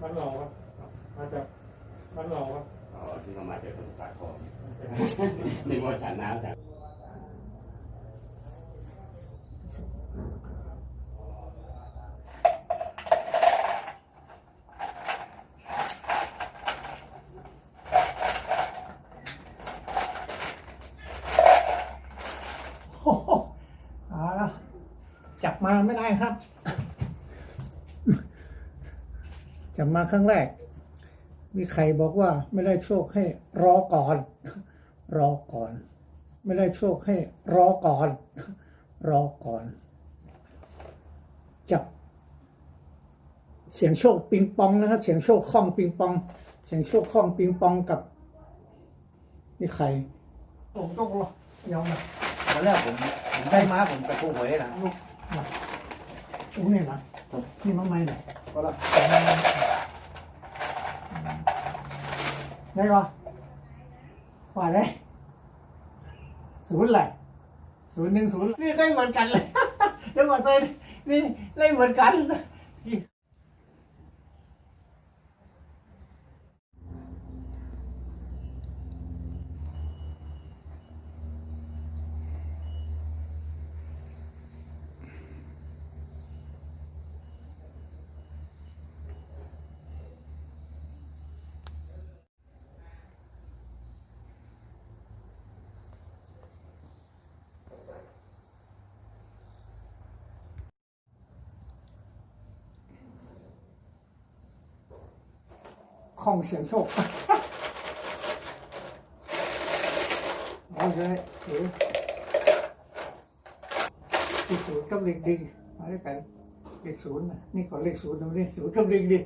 บ้านเราครับ มาจากบ้านเราครับอ๋อที่เขามาจากสมุทรสาครในว่าฉันน้ำจากโอ้โหเอาละจับมาไม่ได้ครับ จับมาครั้งแรก มีใครบอกว่าไม่ได้โชคให้รอก่อน รอก่อน ไม่ได้โชคให้รอก่อน รอก่อนจับเสียงโชคปิงปองนะครับ เสียงโชคคล่องปิงปอง เสียงโชคคล่องปิงปองกับนี่ใครผมต้องรอยอมนะตอนแรกผมผมได้มาผมกระทู้หวยเลยนะลูกมาอุ้นี่นะนี่มาใหม่หน่อยก็ละ ได้ปะว่าได้ศูนย์แหละศูนย์หนึ่งศูนย์นี่ได้เหมือนกันเลยเดี๋ยวมาเจนี่ได้เหมือนกัน ของเสียงโชคเอาเลยถือเลขศูนย์กับเลขดิงมาด้วยกันเลขศูนย์น่ะนี่ก่อนเลขศูนย์ตรงนี้ศูนย์กับดิงดิ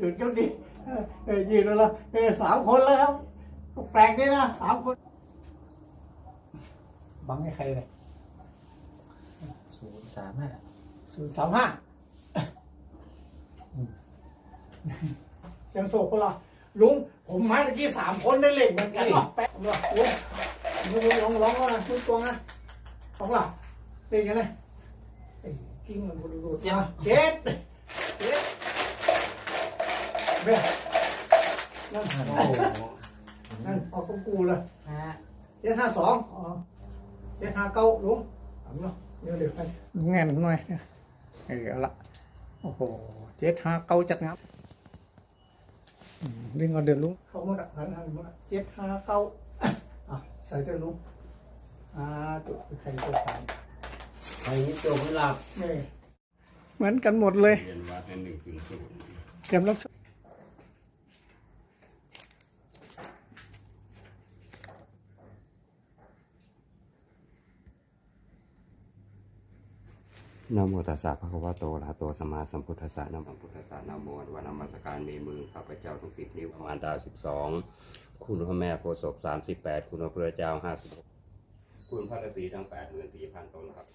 ศูนย์กับดิงเออเออยืนแล้วละเออสามคนแล้วครับแปลกดีนะสามคนบังให้ใครเลยศูนย์สามห้าศูนย์สามห้า เสียงโศกก็ละลุงผมมาตะกี้สามคนได้เลขเหมือนกันวะแป๊ะลุงลุงลุงลองลองนะชุดตัวนะสองหลักเลขยังไงไอ้กิ้งมันดูดูจ้าเจ็ดเจ็ดเบ้นั่นโอ้โหนั่นเอาของกูเลยฮะเจ็ดห้าสองอ๋อเจ็ดห้าเก้าลุงทำเนาะเดี๋ยวเดี๋ยวไปแง่นหน่อยเออเอาละโอ้โหเจ็ดห้าเก้าจัดงับ อืมเร่งเอาเดือดลุงเข้าหมดอะหันหันหมดอะเจ็ดห้าเก้าอะใส่เดือดลุงอ่าตัวใครตัวใครไอ้โจมหลับนี่เหมือนกันหมดเลยเรียนว่าเป็นหนึ่งศูนย์ศูนย์เตรียมรับ นโมตัสสะภะคะวะโตอะระหะโตสัมมาสัมพุทธัสสะนะโมพุทธัสสะนะโมวันนมัสการมีมือข้าพเจ้าทั้งสิบนิ้วประมาณดาวสิบสองคุณพระแม่โพศพสามสิบแปดคุณพระพุทธเจ้าห้าสิบหกคุณพระฤาษีทั้งแปดหมื่นสี่พันตนครับ